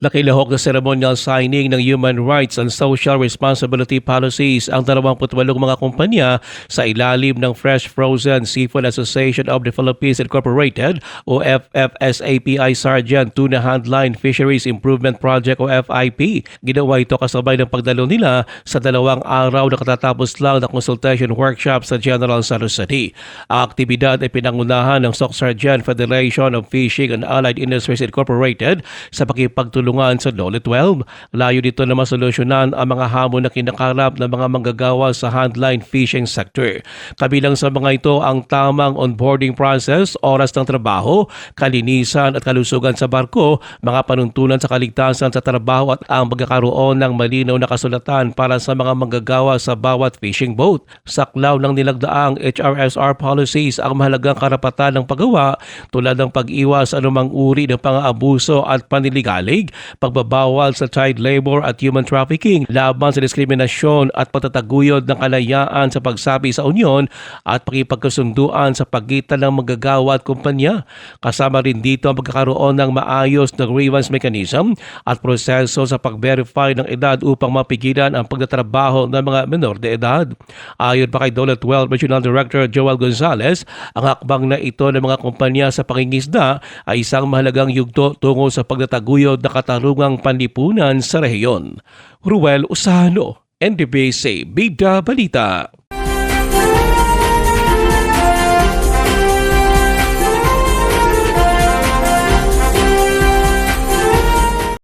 Nakilahok na ceremonial signing ng Human Rights and Social Responsibility Policies ang 28 mga kumpanya sa ilalim ng Fresh Frozen Seafood Association of the Philippines Incorporated o FFSAPI Sargent Tuna Handline Fisheries Improvement Project o FIP. Ginawa ito kasabay ng pagdalo nila sa dalawang araw na katatapos lang na consultation workshop sa General San Jose. Ang aktibidad ay pinangunahan ng Soc Sargent Federation of Fishing and Allied Industries Incorporated sa pakipagtulungan sa Dole 12. Layo dito na masolusyonan ang mga hamon na kinakarap ng mga manggagawa sa handline fishing sector. Kabilang sa mga ito ang tamang onboarding process, oras ng trabaho, kalinisan at kalusugan sa barko, mga panuntunan sa kaligtasan sa trabaho at ang pagkakaroon ng malinaw na kasulatan para sa mga manggagawa sa bawat fishing boat. Saklaw ng nilagdaang HRSR policies ang mahalagang karapatan ng paggawa tulad ng pag-iwas anumang uri ng pang-aabuso at paniligalig, pagbabawal sa child labor at human trafficking, laban sa diskriminasyon at pagtataguyod ng kalayaan sa pagsabi sa unyon at pakipagkasunduan sa pagitan ng magagawa at kumpanya. Kasama rin dito ang pagkakaroon ng maayos na grievance mechanism at proseso sa pag-verify ng edad upang mapigilan ang pagtatrabaho ng mga menor de edad. Ayon pa kay Dole 12 Regional Director Joel Gonzalez, ang hakbang na ito ng mga kumpanya sa pangingisda ay isang mahalagang yugto tungo sa pagtataguyod na katarungang panlipunan sa rehiyon. Ruel Usano, NDBC Bida Balita.